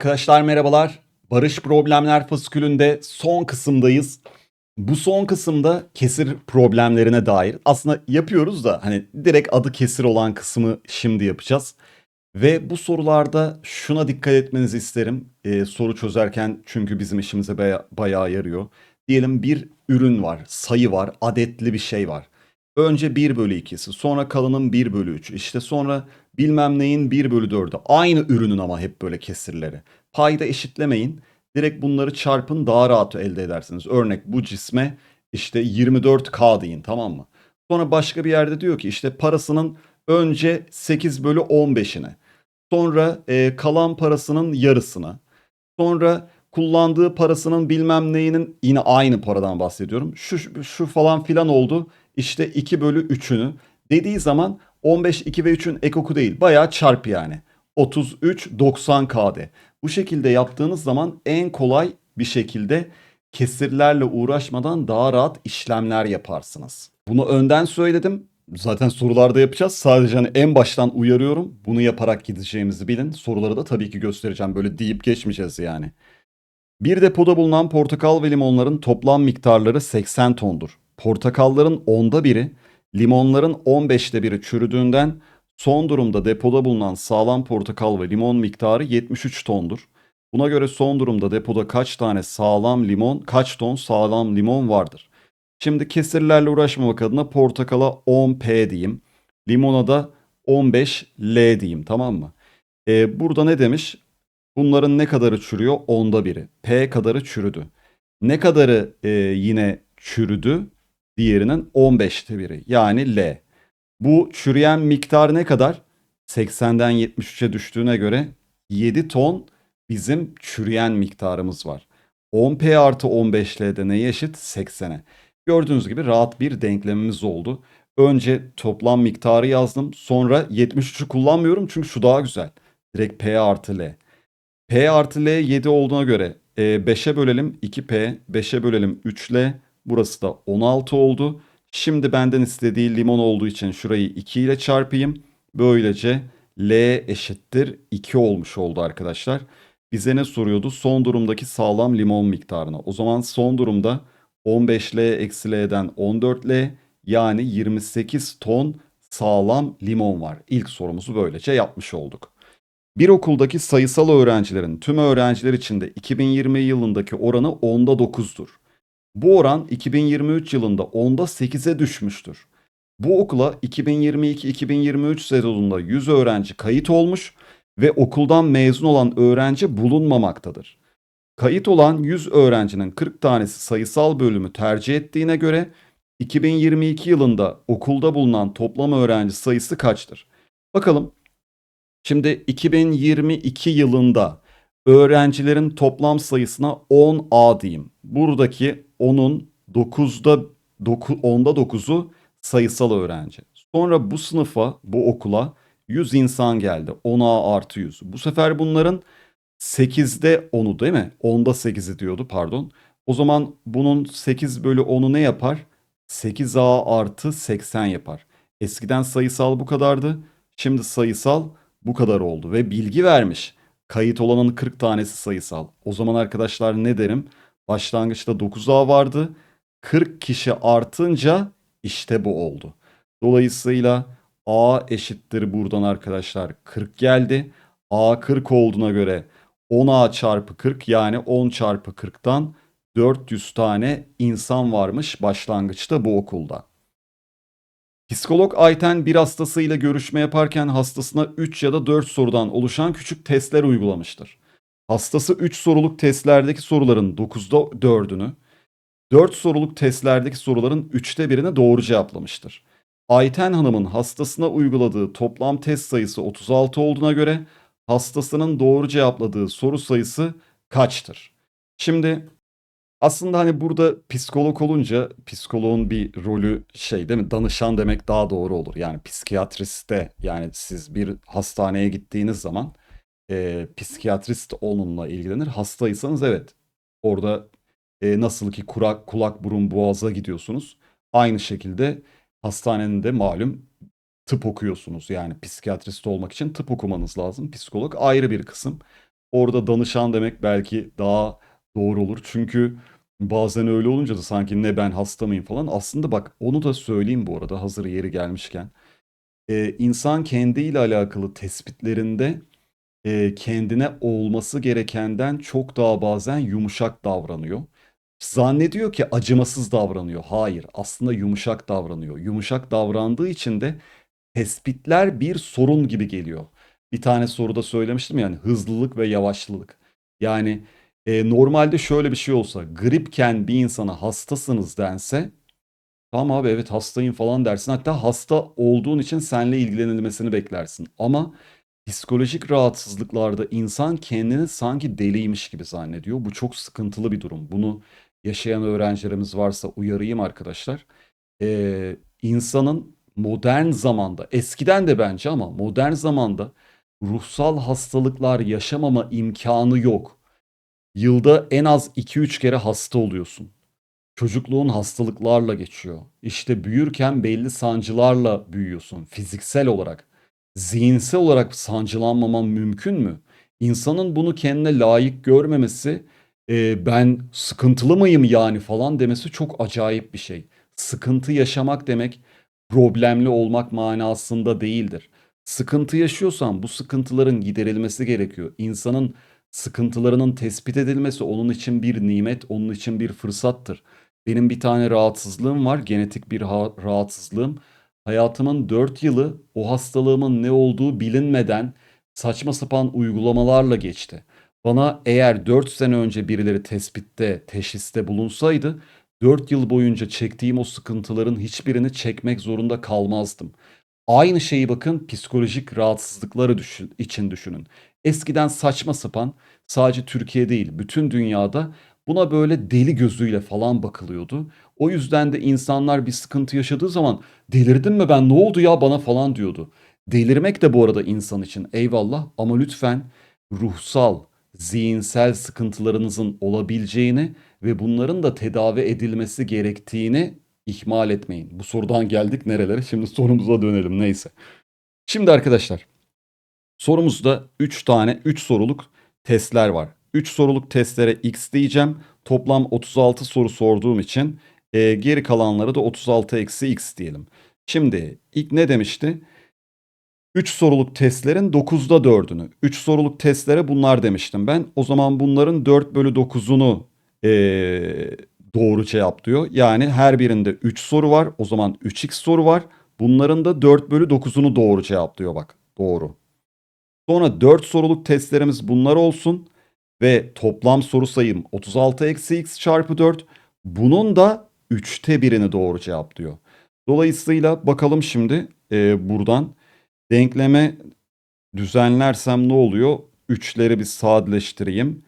Arkadaşlar merhabalar. Barış Problemler Fasikülü'nde son kısımdayız. Bu son kısımda kesir problemlerine dair aslında yapıyoruz da hani direkt adı kesir olan kısmı şimdi yapacağız. Ve bu sorularda şuna dikkat etmenizi isterim. Ee, soru çözerken çünkü bizim işimize baya- bayağı yarıyor. Diyelim bir ürün var, sayı var, adetli bir şey var. Önce 1 bölü 2'si, sonra kalanın 1 bölü 3'ü, işte sonra bilmem neyin 1 bölü 4'ü. Aynı ürünün ama hep böyle kesirleri. Payda eşitlemeyin. Direkt bunları çarpın daha rahat elde edersiniz. Örnek bu cisme işte 24K deyin tamam mı? Sonra başka bir yerde diyor ki işte parasının önce 8 bölü 15'ine. Sonra e, kalan parasının yarısına. Sonra kullandığı parasının bilmem neyinin yine aynı paradan bahsediyorum. Şu, şu falan filan oldu. İşte 2 bölü 3'ünü dediği zaman 15, 2 ve 3'ün ekoku değil. Bayağı çarp yani. 33, 90 KD. Bu şekilde yaptığınız zaman en kolay bir şekilde kesirlerle uğraşmadan daha rahat işlemler yaparsınız. Bunu önden söyledim. Zaten sorularda yapacağız. Sadece hani en baştan uyarıyorum. Bunu yaparak gideceğimizi bilin. Soruları da tabii ki göstereceğim. Böyle deyip geçmeyeceğiz yani. Bir depoda bulunan portakal ve limonların toplam miktarları 80 tondur. Portakalların onda biri, limonların 15'te biri çürüdüğünden son durumda depoda bulunan sağlam portakal ve limon miktarı 73 tondur. Buna göre son durumda depoda kaç tane sağlam limon, kaç ton sağlam limon vardır? Şimdi kesirlerle uğraşmamak adına portakala 10P diyeyim. Limona da 15L diyeyim tamam mı? Ee, burada ne demiş? Bunların ne kadarı çürüyor? Onda biri. P kadarı çürüdü. Ne kadarı e, yine çürüdü? Diğerinin 15'te biri. Yani L. Bu çürüyen miktar ne kadar? 80'den 73'e düştüğüne göre 7 ton bizim çürüyen miktarımız var. 10P artı 15L'de neye eşit? 80'e. Gördüğünüz gibi rahat bir denklemimiz oldu. Önce toplam miktarı yazdım. Sonra 73'ü kullanmıyorum çünkü şu daha güzel. Direkt P artı L. P artı L 7 olduğuna göre e, 5'e bölelim 2P, 5'e bölelim 3L. Burası da 16 oldu. Şimdi benden istediği limon olduğu için şurayı 2 ile çarpayım. Böylece L eşittir 2 olmuş oldu arkadaşlar. Bize ne soruyordu? Son durumdaki sağlam limon miktarını. O zaman son durumda 15L eksi L'den 14L yani 28 ton sağlam limon var. İlk sorumuzu böylece yapmış olduk. Bir okuldaki sayısal öğrencilerin tüm öğrenciler içinde 2020 yılındaki oranı onda 9'dur. Bu oran 2023 yılında onda 8'e düşmüştür. Bu okula 2022-2023 sezonunda 100 öğrenci kayıt olmuş ve okuldan mezun olan öğrenci bulunmamaktadır. Kayıt olan 100 öğrencinin 40 tanesi sayısal bölümü tercih ettiğine göre 2022 yılında okulda bulunan toplam öğrenci sayısı kaçtır? Bakalım. Şimdi 2022 yılında öğrencilerin toplam sayısına 10A diyeyim. Buradaki 10'un 9'da 9, 10'da 9'u sayısal öğrenci. Sonra bu sınıfa, bu okula 100 insan geldi. 10A artı 100. Bu sefer bunların 8'de 10'u değil mi? 10'da 8'i diyordu pardon. O zaman bunun 8 bölü 10'u ne yapar? 8A artı 80 yapar. Eskiden sayısal bu kadardı. Şimdi sayısal bu kadar oldu ve bilgi vermiş. Kayıt olanın 40 tanesi sayısal. O zaman arkadaşlar ne derim? Başlangıçta 9A vardı. 40 kişi artınca işte bu oldu. Dolayısıyla A eşittir buradan arkadaşlar 40 geldi. A 40 olduğuna göre 10A çarpı 40 yani 10 çarpı 40'tan 400 tane insan varmış başlangıçta bu okulda. Psikolog Ayten bir hastasıyla görüşme yaparken hastasına 3 ya da 4 sorudan oluşan küçük testler uygulamıştır. Hastası 3 soruluk testlerdeki soruların 9'da 4'ünü, 4 soruluk testlerdeki soruların 3'te birini doğru cevaplamıştır. Ayten Hanım'ın hastasına uyguladığı toplam test sayısı 36 olduğuna göre hastasının doğru cevapladığı soru sayısı kaçtır? Şimdi aslında hani burada psikolog olunca psikoloğun bir rolü şey değil mi? Danışan demek daha doğru olur. Yani psikiyatriste yani siz bir hastaneye gittiğiniz zaman e, psikiyatrist onunla ilgilenir. Hastaysanız evet orada e, nasıl ki kulak, kulak burun boğaza gidiyorsunuz. Aynı şekilde hastanenin de malum tıp okuyorsunuz. Yani psikiyatrist olmak için tıp okumanız lazım. Psikolog ayrı bir kısım. Orada danışan demek belki daha doğru olur. Çünkü bazen öyle olunca da sanki ne ben hasta mıyım falan. Aslında bak onu da söyleyeyim bu arada hazır yeri gelmişken. Ee, insan kendiyle alakalı tespitlerinde e, kendine olması gerekenden çok daha bazen yumuşak davranıyor. Zannediyor ki acımasız davranıyor. Hayır, aslında yumuşak davranıyor. Yumuşak davrandığı için de tespitler bir sorun gibi geliyor. Bir tane soruda söylemiştim yani hızlılık ve yavaşlılık. Yani e, normalde şöyle bir şey olsa gripken bir insana hastasınız dense tamam abi evet hastayım falan dersin. Hatta hasta olduğun için seninle ilgilenilmesini beklersin. Ama psikolojik rahatsızlıklarda insan kendini sanki deliymiş gibi zannediyor. Bu çok sıkıntılı bir durum. Bunu yaşayan öğrencilerimiz varsa uyarayım arkadaşlar. Ee, insanın modern zamanda, eskiden de bence ama modern zamanda ruhsal hastalıklar yaşamama imkanı yok. Yılda en az 2-3 kere hasta oluyorsun. Çocukluğun hastalıklarla geçiyor. İşte büyürken belli sancılarla büyüyorsun fiziksel olarak. Zihinsel olarak sancılanmaman mümkün mü? İnsanın bunu kendine layık görmemesi, e, ben sıkıntılı mıyım yani falan demesi çok acayip bir şey. Sıkıntı yaşamak demek problemli olmak manasında değildir. Sıkıntı yaşıyorsan bu sıkıntıların giderilmesi gerekiyor. İnsanın sıkıntılarının tespit edilmesi onun için bir nimet, onun için bir fırsattır. Benim bir tane rahatsızlığım var, genetik bir ha- rahatsızlığım. Hayatımın 4 yılı o hastalığımın ne olduğu bilinmeden saçma sapan uygulamalarla geçti. Bana eğer 4 sene önce birileri tespitte, teşhiste bulunsaydı 4 yıl boyunca çektiğim o sıkıntıların hiçbirini çekmek zorunda kalmazdım. Aynı şeyi bakın psikolojik rahatsızlıkları düşün, için düşünün. Eskiden saçma sapan sadece Türkiye değil bütün dünyada buna böyle deli gözüyle falan bakılıyordu. O yüzden de insanlar bir sıkıntı yaşadığı zaman delirdim mi ben ne oldu ya bana falan diyordu. Delirmek de bu arada insan için eyvallah ama lütfen ruhsal, zihinsel sıkıntılarınızın olabileceğini ve bunların da tedavi edilmesi gerektiğini ihmal etmeyin. Bu sorudan geldik nerelere? Şimdi sorumuza dönelim neyse. Şimdi arkadaşlar sorumuzda 3 tane 3 soruluk testler var. 3 soruluk testlere x diyeceğim. Toplam 36 soru sorduğum için e, geri kalanları da 36 eksi x diyelim. Şimdi ilk ne demişti? 3 soruluk testlerin 9'da 4'ünü. 3 soruluk testlere bunlar demiştim ben. O zaman bunların 4 bölü 9'unu eee, doğru cevap diyor. Yani her birinde 3 soru var. O zaman 3x soru var. Bunların da 4 bölü 9'unu doğru cevaplıyor bak. Doğru. Sonra 4 soruluk testlerimiz bunlar olsun. Ve toplam soru sayım 36 eksi x çarpı 4. Bunun da 3'te birini doğru cevaplıyor. Dolayısıyla bakalım şimdi e, buradan denkleme düzenlersem ne oluyor? 3'leri bir sadeleştireyim.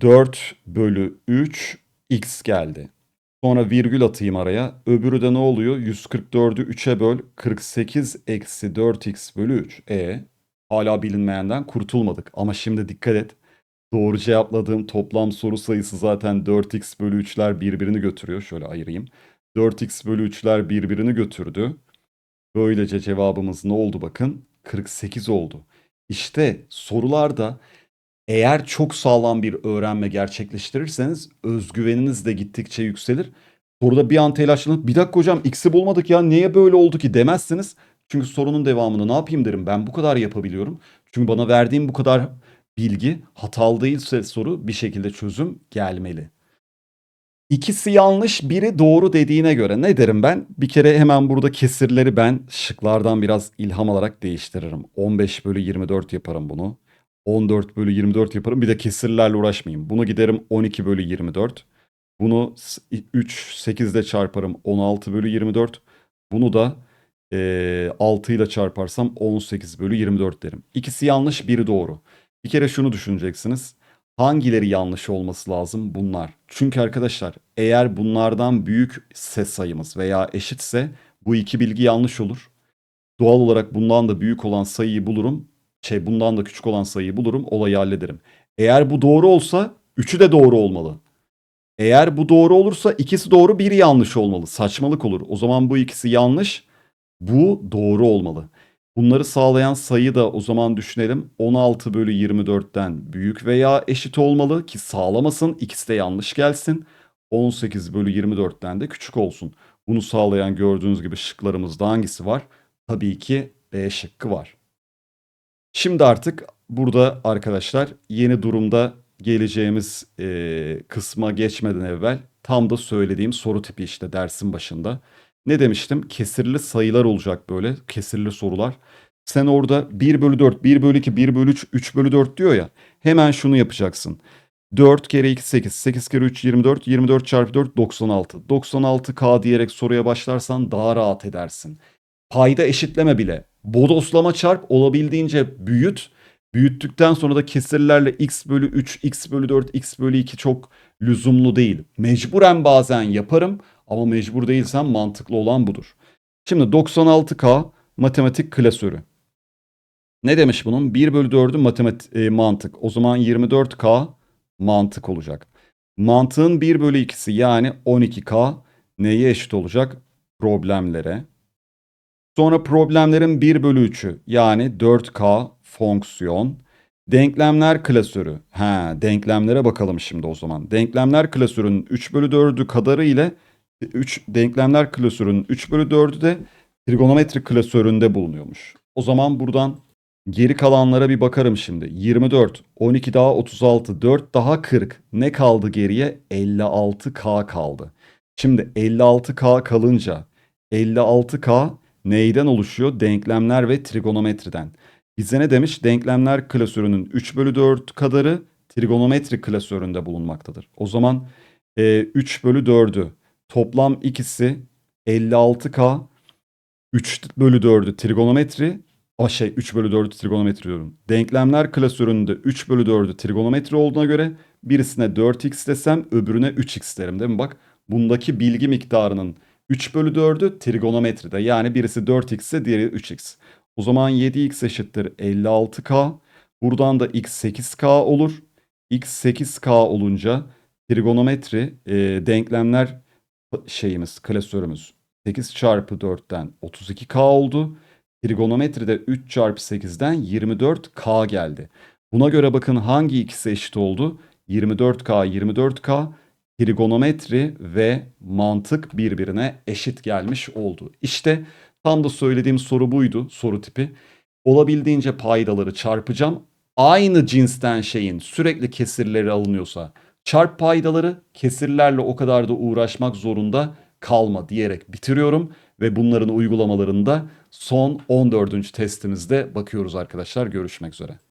4 bölü 3 x geldi. Sonra virgül atayım araya. Öbürü de ne oluyor? 144'ü 3'e böl. 48 eksi 4x bölü 3. E hala bilinmeyenden kurtulmadık. Ama şimdi dikkat et. Doğru cevapladığım toplam soru sayısı zaten 4x bölü 3'ler birbirini götürüyor. Şöyle ayırayım. 4x bölü 3'ler birbirini götürdü. Böylece cevabımız ne oldu bakın? 48 oldu. İşte sorularda eğer çok sağlam bir öğrenme gerçekleştirirseniz özgüveniniz de gittikçe yükselir. Soruda bir an telaşlanıp bir dakika hocam x'i bulmadık ya niye böyle oldu ki demezsiniz. Çünkü sorunun devamını ne yapayım derim ben bu kadar yapabiliyorum. Çünkü bana verdiğim bu kadar bilgi hatalı değilse soru bir şekilde çözüm gelmeli. İkisi yanlış, biri doğru dediğine göre ne derim ben? Bir kere hemen burada kesirleri ben şıklardan biraz ilham alarak değiştiririm. 15 bölü 24 yaparım bunu. 14 bölü 24 yaparım. Bir de kesirlerle uğraşmayayım. Bunu giderim 12 bölü 24. Bunu 3, 8 ile çarparım 16 bölü 24. Bunu da e, 6 ile çarparsam 18 bölü 24 derim. İkisi yanlış, biri doğru. Bir kere şunu düşüneceksiniz. Hangileri yanlış olması lazım? Bunlar. Çünkü arkadaşlar eğer bunlardan büyük ses sayımız veya eşitse bu iki bilgi yanlış olur. Doğal olarak bundan da büyük olan sayıyı bulurum. Şey bundan da küçük olan sayıyı bulurum. Olayı hallederim. Eğer bu doğru olsa üçü de doğru olmalı. Eğer bu doğru olursa ikisi doğru biri yanlış olmalı. Saçmalık olur. O zaman bu ikisi yanlış. Bu doğru olmalı. Bunları sağlayan sayı da o zaman düşünelim 16 bölü 24'ten büyük veya eşit olmalı ki sağlamasın ikisi de yanlış gelsin. 18 bölü 24'ten de küçük olsun. Bunu sağlayan gördüğünüz gibi şıklarımızda hangisi var? Tabii ki B şıkkı var. Şimdi artık burada arkadaşlar yeni durumda geleceğimiz e, kısma geçmeden evvel tam da söylediğim soru tipi işte dersin başında. Ne demiştim? Kesirli sayılar olacak böyle. Kesirli sorular. Sen orada 1 bölü 4, 1 bölü 2, 1 bölü 3, 3 bölü 4 diyor ya. Hemen şunu yapacaksın. 4 kere 2 8, 8 kere 3 24, 24 çarpı 4 96. 96K diyerek soruya başlarsan daha rahat edersin. Payda eşitleme bile. Bodoslama çarp olabildiğince büyüt. Büyüttükten sonra da kesirlerle x bölü 3, x bölü 4, x bölü 2 çok lüzumlu değil. Mecburen bazen yaparım ama mecbur değilsem mantıklı olan budur. Şimdi 96K matematik klasörü. Ne demiş bunun? 1 bölü 4'ü matematik e, mantık. O zaman 24K mantık olacak. Mantığın 1 bölü 2'si yani 12K neye eşit olacak? Problemlere. Sonra problemlerin 1 bölü 3'ü yani 4K fonksiyon. Denklemler klasörü. Ha, denklemlere bakalım şimdi o zaman. Denklemler klasörünün 3 bölü 4'ü kadarı ile 3 denklemler klasörünün 3 bölü 4'ü de trigonometri klasöründe bulunuyormuş. O zaman buradan geri kalanlara bir bakarım şimdi. 24, 12 daha 36, 4 daha 40. Ne kaldı geriye? 56K kaldı. Şimdi 56K kalınca 56K neyden oluşuyor? Denklemler ve trigonometriden. Bize ne demiş? Denklemler klasörünün 3 bölü 4 kadarı trigonometri klasöründe bulunmaktadır. O zaman e, 3 bölü 4'ü toplam ikisi 56K 3 bölü 4'ü trigonometri o şey 3 bölü 4'ü trigonometri diyorum. Denklemler klasöründe 3 bölü 4'ü trigonometri olduğuna göre birisine 4x desem öbürüne 3x derim değil mi? Bak bundaki bilgi miktarının 3 bölü 4'ü trigonometride. Yani birisi 4x ise diğeri 3x. O zaman 7x eşittir 56k. Buradan da x 8k olur. x 8k olunca trigonometri e, denklemler şeyimiz klasörümüz 8 çarpı 4'ten 32k oldu. Trigonometride 3 çarpı 8'den 24k geldi. Buna göre bakın hangi ikisi eşit oldu? 24k 24k trigonometri ve mantık birbirine eşit gelmiş oldu. İşte tam da söylediğim soru buydu soru tipi. Olabildiğince paydaları çarpacağım. Aynı cinsten şeyin sürekli kesirleri alınıyorsa çarp paydaları kesirlerle o kadar da uğraşmak zorunda kalma diyerek bitiriyorum. Ve bunların uygulamalarında son 14. testimizde bakıyoruz arkadaşlar. Görüşmek üzere.